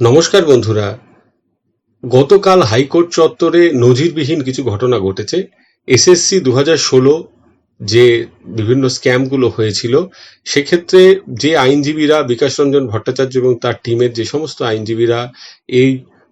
নমস্কার বন্ধুরা। গতকাল হাইকোর্ট চত্বরে নজিরবিহীন কিছু ঘটনা ঘটেছে। এসএসসি দু হাজার ষোলো যে বিভিন্ন স্ক্যামগুলো হয়েছিল, সেক্ষেত্রে যে আইনজীবীরা বিকাশ রঞ্জন ভট্টাচার্য এবং তার টিমের যে সমস্ত আইনজীবীরা এই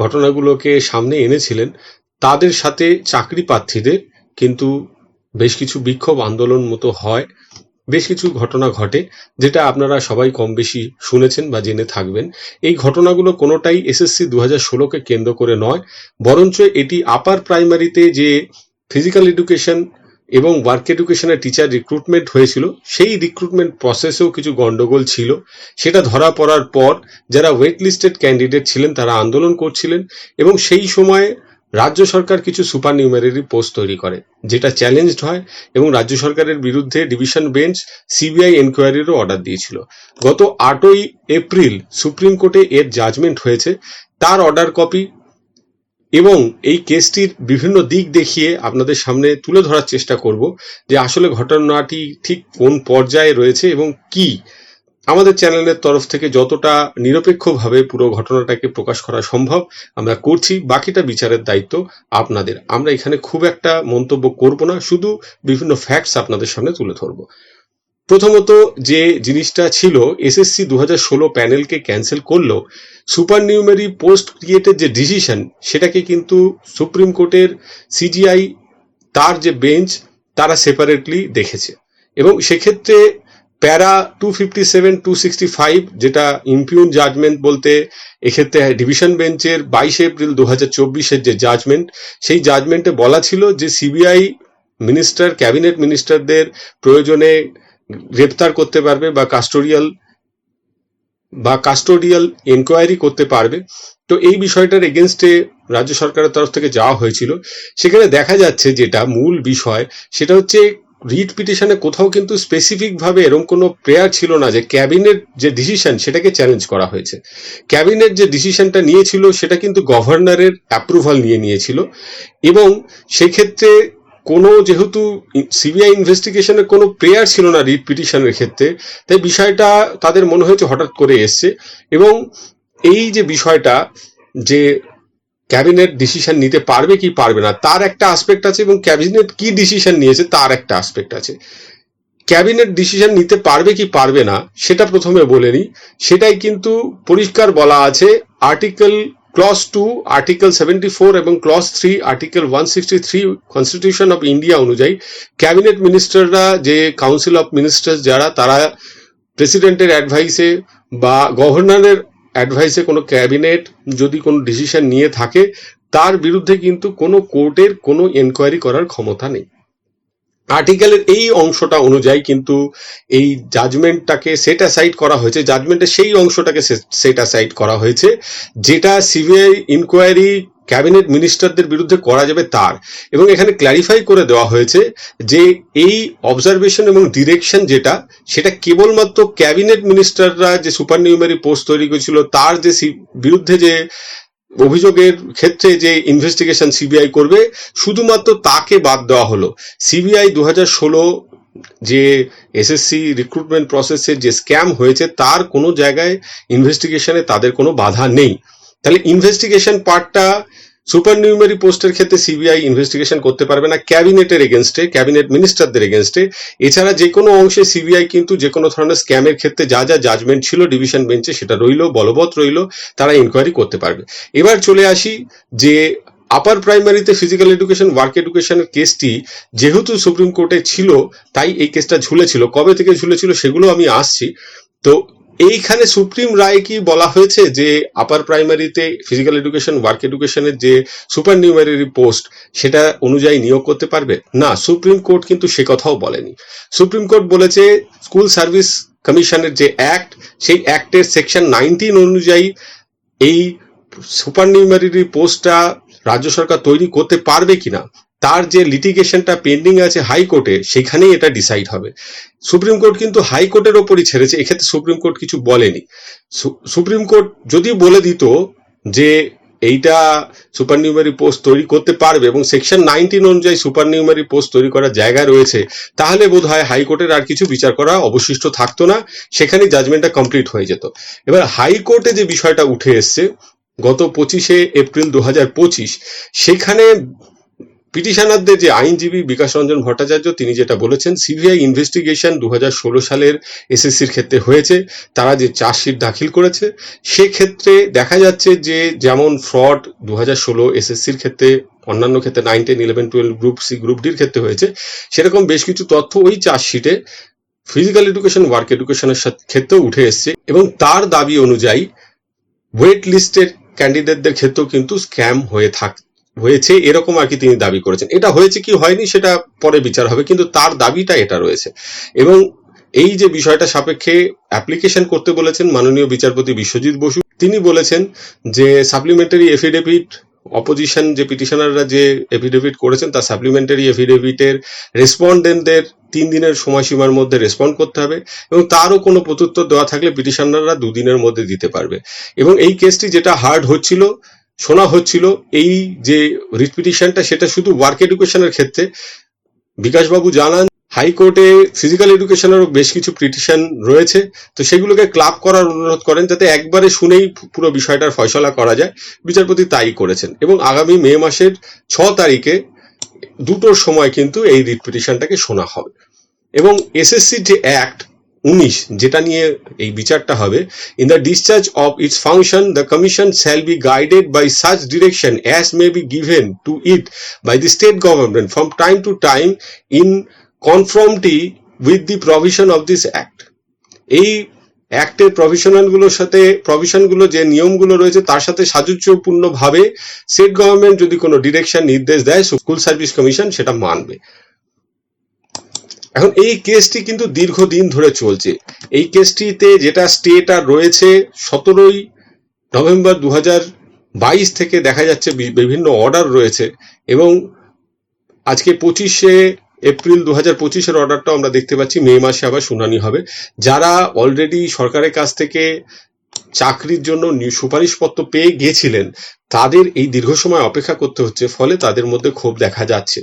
ঘটনাগুলোকে সামনে এনেছিলেন, তাদের সাথে চাকরি প্রার্থীদের কিন্তু বেশ কিছু বিক্ষোভ আন্দোলন মতো হয়। বেশ কিছু ঘটনা ঘটে, যেটা আপনারা সবাই কম বেশি শুনেছেন বা জেনে থাকবেন। এই ঘটনাগুলো কোনোটাই এসএসসি দু হাজার ষোলোকে কেন্দ্র করে নয়, বরঞ্চ এটি আপার প্রাইমারিতে যে ফিজিক্যাল এডুকেশন এবং ওয়ার্ক এডুকেশনের টিচার রিক্রুটমেন্ট হয়েছিল, সেই রিক্রুটমেন্ট প্রসেসেও কিছু গন্ডগোল ছিল। সেটা ধরা পড়ার পর যারা ওয়েট লিস্টেড ক্যান্ডিডেট ছিলেন, তারা আন্দোলন করছিলেন এবং সেই সময়ে রাজ্য সরকার কিছু সুপার নিউমেরারি পোস্ট তৈরি করে, যেটা চ্যালেঞ্জড হয় এবং রাজ্য সরকারের বিরুদ্ধে ডিভিশন বেঞ্চ সিবিআই এনকোয়ারিরও অর্ডার দিয়েছিল। গত আটই এপ্রিল সুপ্রিম কোর্টে এর জাজমেন্ট হয়েছে, তার অর্ডার কপি এবং এই কেসটির বিভিন্ন দিক দেখিয়ে আপনাদের সামনে তুলে ধরার চেষ্টা করব যে আসলে ঘটনাটি ঠিক কোন পর্যায়ে রয়েছে এবং কি আমাদের চ্যানেলের তরফ থেকে যতটা নিরপেক্ষভাবে পুরো ঘটনাটাকে প্রকাশ করা সম্ভব, আমরা করছি। বাকিটা বিচারের দায়িত্ব আপনাদের। আমরা এখানে খুব একটা মন্তব্য করব না, শুধু বিভিন্ন ফ্যাক্টস আপনাদের সামনে তুলে ধরবো। প্রথমত যে জিনিসটা ছিল এসএসসি দু হাজার ষোলো প্যানেলকে ক্যান্সেল করল সুপার নিউমেরি পোস্ট ক্রিয়েটের যে ডিসিশন সেটাকে কিন্তু সুপ্রিম কোর্টের সিজিআই তার যে বেঞ্চ তারা সেপারেটলি দেখেছে। এবং সেক্ষেত্রে para two fifty seven two sixty five যেটা ইম্পিউন জাজমেন্ট বলতে এক্ষেত্রে ডিভিশন বেঞ্চের বাইশে এপ্রিল দু হাজার চব্বিশের যে জাজমেন্ট সেই জাজমেন্টে বলা ছিল যে সিবিআই মিনিস্টার ক্যাবিনেট মিনিস্টারদের প্রয়োজনে গ্রেপ্তার করতে পারবে বা কাস্টোরিয়াল বা কাস্টোডিয়াল এনকোয়ারি করতে পারবে। তো এই বিষয়টার এগেনস্টে রাজ্য সরকারের তরফ থেকে যাওয়া হয়েছিল। সেখানে দেখা যাচ্ছে যেটা মূল বিষয়, সেটা হচ্ছে রিট পিটিশনে কোথাও কিন্তু স্পেসিফিক ভাবে এরকম কোনো প্রেয়ার ছিল না যে ক্যাবিনেট যে ডিসিশন সেটাকে চ্যালেঞ্জ করা হয়েছে। ক্যাবিনেট যে ডিসিশনটা নিয়েছিল সেটা কিন্তু গভর্নরের অ্যাপ্রুভাল নিয়ে নিয়েছিল এবং সেক্ষেত্রে কোনো যেহেতু সিবিআই ইনভেস্টিগেশনের কোনো প্রেয়ার ছিল না রিট পিটিশনের ক্ষেত্রে, তাই বিষয়টা তাদের মনে হয়েছে হঠাৎ করে এসছে এবং এই যে বিষয়টা যে ক্যাবিনেট ডিসিশন নিতে পারবে কি পারবে না, তার একটা আসপেক্ট আছে এবং ক্যাবিনেট কি ডিসিশন নিয়েছে তার একটা আসপেক্ট আছে। ক্যাবিনেট ডিসিশন নিতে পারবে কি পারবে না, সেটা প্রথমে বলে নিই। সেটাই কিন্তু পরিষ্কার বলা আছে article clause two article seventy four এবং clause three article one sixty three constitution of India অনুযায়ী ক্যাবিনেট মিনিস্টাররা যে কাউন্সিল অফ মিনিস্টার যারা, তারা প্রেসিডেন্টের অ্যাডভাইসে বা গভর্নরের অ্যাডভাইসে কোনো ক্যাবিনেট যদি কোনো ডিসিশন নিয়ে থাকে, তার বিরুদ্ধে কিন্তু কোনো কোর্টের কোনো এনকোয়ারি করার ক্ষমতা নেই। আর্টিকেলের এই অংশটা অনুযায়ী কিন্তু এই জাজমেন্টটাকে সেট অ্যাসাইড করা হয়েছে জাজমেন্টের সেই অংশটাকে সেট অ্যাসাইড করা হয়েছে, যেটা সিবিআই ইনকোয়ারি ক্যাবিনেট মিনিস্টারদের বিরুদ্ধে করা যাবে তার। এবং এখানে ক্ল্যারিফাই করে দেওয়া হয়েছে যে এই অবজারভেশন এবং ডিরেকশন যেটা, সেটা কেবলমাত্র ক্যাবিনেট মিনিস্টাররা যে সুপার নিউমারি পোস্ট তৈরি করেছিল, তার যে বিরুদ্ধে যে অভিযোগের ক্ষেত্রে যে ইনভেস্টিগেশন সিবিআই করবে, শুধুমাত্র তাকে বাদ দেওয়া হলো। সিবিআই দু হাজার ষোলো যে এসএসসি রিক্রুটমেন্ট প্রসেসের যে স্ক্যাম হয়েছে, তার কোনো জায়গায় ইনভেস্টিগেশনে তাদের কোনো বাধা নেই। তাহলে ইনভেস্টিগেশন পার্টটা সুপার নিউমারি পোস্টের ক্ষেত্রে সিবিআই ইনভেস্টিগেশন করতে পারবে না ক্যাবিনেটের এগেনস্টে ক্যাবিনেট মিনিস্টারদের এগেনস্টে এছাড়া যে কোনো অংশে সিবিআই কিন্তু যে কোনো ধরনের স্ক্যামের ক্ষেত্রে যা যা জাজমেন্ট ছিল ডিভিশন বেঞ্চে সেটা রইল, বলবৎ রইল, তারা ইনকোয়ারি করতে পারবে। এবার চলে আসি যে আপার প্রাইমারিতে ফিজিক্যাল এডুকেশন ওয়ার্ক এডুকেশনের কেসটি যেহেতু সুপ্রিম কোর্টে ছিল, তাই এই কেসটা ঝুলেছিল। কবে থেকে ঝুলেছিল সেগুলো আমি আসছি। তো এইখানে সুপ্রিম রায় কি বলা হয়েছে যে আপার প্রাইমারিতে ফিজিক্যাল এডুকেশন ওয়ার্ক এডুকেশনের যে সুপার নিউমারি পোস্ট সেটা অনুযায়ী নিয়োগ করতে পারবে? না, সুপ্রিম কোর্ট কিন্তু সে কথাও বলেনি। সুপ্রিম কোর্ট বলেছে স্কুল সার্ভিস কমিশনের যে অ্যাক্ট সেই অ্যাক্টের সেকশন নাইনটিন অনুযায়ী এই সুপার নিউমারি পোস্টটা রাজ্য সরকার তৈরি করতে পারবে কিনা? তার যে লিটিগেশনটা পেন্ডিং আছে হাইকোর্টে সেখানেই এটা ডিসাইড হবে। সুপ্রিম কোর্ট কিন্তু হাইকোর্টের ওপরই ছেড়েছে, এক্ষেত্রে সুপ্রিম কোর্ট কিছু বলেনি। সুপ্রিম কোর্ট যদি বলে দিত যে এইটা সুপার নিউমারি পোস্ট তৈরি করতে পারবে এবং সেকশন নাইনটিন অনুযায়ী সুপার নিউমারি পোস্ট তৈরি করার জায়গা রয়েছে, তাহলে বোধ হয় হাইকোর্টের আর কিছু বিচার করা অবশিষ্ট থাকতো না, সেখানে জাজমেন্টটা কমপ্লিট হয়ে যেত। এবার হাইকোর্টে যে বিষয়টা উঠে এসছে, গত পঁচিশে এপ্রিল দু হাজার পঁচিশ, সেখানে পিটিশনারদের যে আইনজীবী বিকাশ রঞ্জন ভট্টাচার্য, তিনি যেটা বলেছেন, সিবিআই ইনভেস্টিগেশন দু হাজার ষোলো সালের এসএসসির ক্ষেত্রে হয়েছে। তারা যে চার্জশিট দাখিল করেছে, সেক্ষেত্রে দেখা যাচ্ছে যে যেমন ফ্রড দু হাজার ষোলো এসএসসির ক্ষেত্রে, অন্যান্য ক্ষেত্রে nine ten eleven twelve group C group ডির ক্ষেত্রে হয়েছে। সেরকম বেশ কিছু তথ্য ওই চার্জশিটে ফিজিক্যাল এডুকেশন ওয়ার্ক এডুকেশনের ক্ষেত্রেও উঠে এসছে এবং তার দাবি অনুযায়ী ওয়েট লিস্টের ক্যান্ডিডেটদের ক্ষেত্রেও কিন্তু স্ক্যাম হয়ে থাক হয়েছে, এরকম আর কি তিনি দাবি করেছেন। এটা হয়েছে কি হয়নি সেটা পরে বিচার হবে, কিন্তু তার দাবিটা এটা রয়েছে। এবং এই যে বিষয়টা সাপেক্ষে অ্যাপ্লিকেশন করতে বলেছেন মাননীয় বিচারপতি বিশ্বজিৎ বসু, তিনি বলেছেন যে সাপ্লিমেন্টারি এফিডেভিট অপোজিশন যে পিটিশনাররা যে এফিডেভিট করেছেন, তার সাপ্লিমেন্টারি এফিডেভিটের রেসপন্ডেন্টদের তিন দিনের সময়সীমার মধ্যে রেসপন্ড করতে হবে এবং তারও কোনো প্রত্যুত্তর দেওয়া থাকলে পিটিশনাররা দুদিনের মধ্যে দিতে পারবে। এবং এই কেসটি যেটা হার্ড হচ্ছিল শোনা হচ্ছিল এই যে রিট পিটিশনটা সেটা শুধু ওয়ার্ক এডুকেশনের ক্ষেত্রে। বিকাশবাবু জানান, হাইকোর্টে ফিজিক্যাল এডুকেশনেরও বেশ কিছু পিটিশন রয়েছে। তো সেগুলোকে ক্লাব করার অনুরোধ করেন যাতে একবারে শুনেই পুরো বিষয়টার ফয়সলা করা যায়। বিচারপতি তাই করেছেন। এবং আগামী মে মাসের ছ তারিখে দুটোর সময় কিন্তু এই রিট পিটিশনটাকে শোনা হবে। এবং এসএসসির যে অ্যাক্ট উনিশ, যেটা নিয়ে এই বিচারটা হবে। In the discharge of its function the commission shall be guided by such direction as may be given to it by the state government from time to time in conformity with the provision of this act এই অ্যাক্টের প্রভিশনালগুলোর সাথে প্রভিশনগুলো যে নিয়মগুলো রয়েছে, তার সাথে সাযুজ্যপূর্ণভাবে state government যদি কোনো ডিরেকশন নির্দেশ দেয় স্কুল সার্ভিস কমিশন সেটা মানবে। এখন এই কেসটি কিন্তু দীর্ঘদিন ধরে চলছে। এই কেসটিতে যেটা স্টেট আর রয়েছে, সতেরোই নভেম্বর দু বাইশ থেকে দেখা যাচ্ছে বিভিন্ন অর্ডার রয়েছে এবং আজকে পঁচিশে এপ্রিল দু হাজার পঁচিশের অর্ডারটাও আমরা দেখতে পাচ্ছি, মে মাসে আবার শুনানি হবে। যারা অলরেডি সরকারের কাছ থেকে চাকরির জন্য সুপারিশপত্র পেয়ে গিয়েছিলেন তাদের এই দীর্ঘ সময় অপেক্ষা করতে হচ্ছে, ফলে তাদের মধ্যে ক্ষোভ দেখা যাচ্ছে।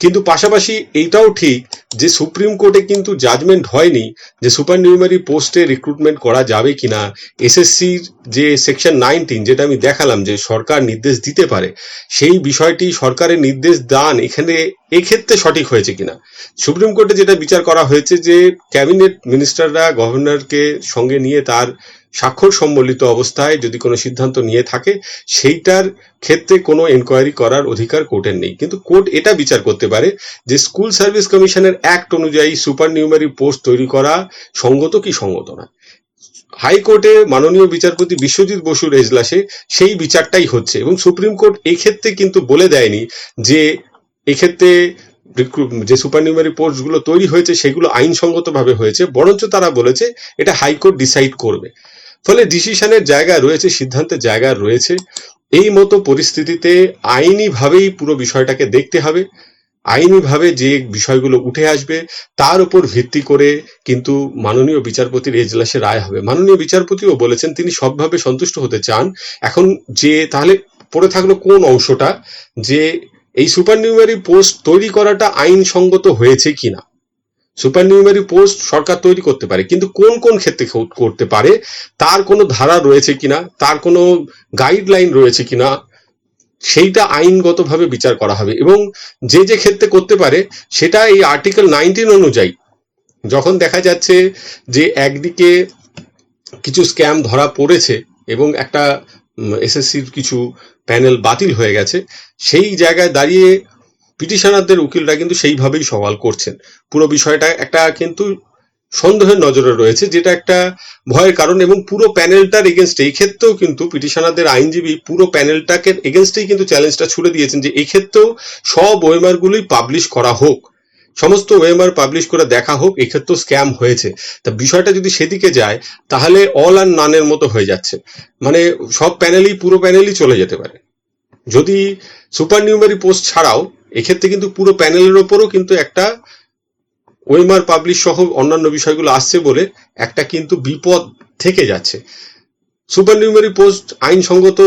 কিন্তু পাশাপাশি এইটাও ঠিক যে সুপ্রিম কোর্টে কিন্তু জাজমেন্ট হয়নি যে সুপার নিউমারি পোস্টে রিক্রুটমেন্ট করা যাবে কিনা। এসএসসির যে সেকশন নাইনটিন যেটা আমি দেখালাম যে সরকার নির্দেশ দিতে পারে, সেই বিষয়টি সরকারের নির্দেশ দান এখানে এক্ষেত্রে সঠিক হয়েছে কিনা। সুপ্রিম কোর্টে যেটা বিচার করা হয়েছে যে ক্যাবিনেট মিনিস্টাররা গভর্নরকে সঙ্গে নিয়ে তার স্বাক্ষর সম্বলিত অবস্থায় যদি কোনো সিদ্ধান্ত নিয়ে থাকে, সেইটার ক্ষেত্রে কোনো এনকোয়ারি করার অধিকার কোর্টের নেই। কিন্তু কোর্ট এটা বিচার করতে পারে যে স্কুল সার্ভিস কমিশনের অ্যাক্ট অনুযায়ী সুপার নিউমারি পোস্ট তৈরি করা সঙ্গত কি সঙ্গত না? হাইকোর্টে মাননীয় বিচারপতি বিশ্বজিৎ বসুর এজলাসে সেই বিচারটাই হচ্ছে এবং সুপ্রিম কোর্ট এক্ষেত্রে কিন্তু বলে দেয়নি যে এক্ষেত্রে যে সুপার নিউমারি পোস্টগুলো তৈরি হয়েছে, সেগুলো আইনসঙ্গতভাবে হয়েছে, বরঞ্চ তারা বলেছে এটা হাইকোর্ট ডিসাইড করবে। ফলে ডিসিশনের জায়গা রয়েছে, সিদ্ধান্তের জায়গা রয়েছে। এই মতো পরিস্থিতিতে আইনিভাবেই পুরো বিষয়টাকে দেখতে হবে। আইনিভাবে যে বিষয়গুলো উঠে আসবে, তার উপর ভিত্তি করে কিন্তু মাননীয় বিচারপতির এজলাসে রায় হবে। মাননীয় বিচারপতিও বলেছেন, তিনি সবভাবে সন্তুষ্ট হতে চান। এখন যে, তাহলে পড়ে থাকল কোন অংশটা? যে এই সুপার নিউমারি পোস্ট তৈরি করাটা আইনসঙ্গত হয়েছে কিনা? সুপার নিউমারি পোস্ট সরকার তৈরি করতে পারে, কিন্তু কোন কোন ক্ষেত্রে করতে পারে, তার কোনো ধারা রয়েছে কিনা, তার কোনো গাইডলাইন রয়েছে কিনা, সেইটা আইনগতভাবে বিচার করা হবে। এবং যে যে ক্ষেত্রে করতে পারে, সেটা এই আর্টিকেল নাইনটিন অনুযায়ী, যখন দেখা যাচ্ছে যে একদিকে কিছু স্ক্যাম ধরা পড়েছে এবং একটা এসএসসির কিছু প্যানেল বাতিল হয়ে গেছে, সেই জায়গায় দাঁড়িয়ে পিটিশনারদের উকিলরা কিন্তু সেইভাবেই সওয়াল করছেন। পুরো বিষয়টা একটা কিন্তু সন্দেহের নজরে রয়েছে, যেটা একটা ভয়ের কারণ এবং পুরো প্যানেলটার এগেনস্টে এই ক্ষেত্রেও কিন্তু পিটিশনারদের আইনজীবী পুরো প্যানেলটাকে এগেনস্টেই কিন্তু চ্যালেঞ্জটা ছুড়ে দিয়েছেন যে এক্ষেত্রেও ক্ষেত্রেও সব ওয়েমারগুলোই পাবলিশ করা হোক। সমস্ত ওয়েমার পাবলিশ করে দেখা হোক এক্ষেত্রেও স্ক্যাম হয়েছে। তা বিষয়টা যদি সেদিকে যায়, তাহলে অল আর নানের মতো হয়ে যাচ্ছে। মানে সব প্যানেলই, পুরো প্যানেলই চলে যেতে পারে। যদি সুপার নিউমারি পোস্ট ছাড়াও, এক্ষেত্রে কিন্তু পুরো প্যানেলের ওপরও কিন্তু একটা ওয়েমার পাবলিশ সহ অন্যান্য বিষয়গুলো আসছে বলে একটা কিন্তু বিপদ থেকে যাচ্ছে। সুপার নিউমারি পোস্ট আইনসঙ্গত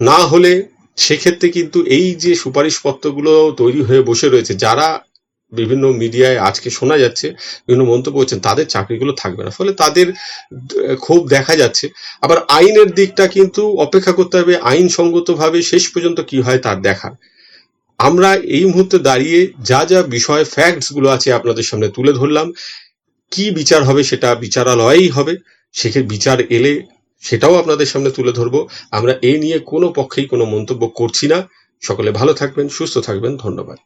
না হলে, সেক্ষেত্রে কিন্তু এই যে সুপারিশপত্রগুলো তৈরি হয়ে বসে রয়েছে, যারা বিভিন্ন মিডিয়ায় আজকে শোনা যাচ্ছে, বিভিন্ন মন্তব্য করছেন, তাদের চাকরিগুলো থাকবে না। ফলে তাদের ক্ষোভ দেখা যাচ্ছে। আবার আইনের দিকটা কিন্তু অপেক্ষা করতে হবে, আইনসঙ্গতভাবে শেষ পর্যন্ত কি হয় তার দেখার আমরা এই মুহূর্তে দাঁড়িয়ে যা যা বিষয় ফ্যাক্টসগুলো আছে আপনাদের সামনে তুলে ধরলাম। কি বিচার হবে সেটা বিচারালয়েই হবে। সেক্ষেত্রে বিচার এলে সেটাও আপনাদের সামনে তুলে ধরবো। আমরা এই নিয়ে কোনো পক্ষেই কোনো মন্তব্য করছি না। সকলে ভালো থাকবেন, সুস্থ থাকবেন। ধন্যবাদ।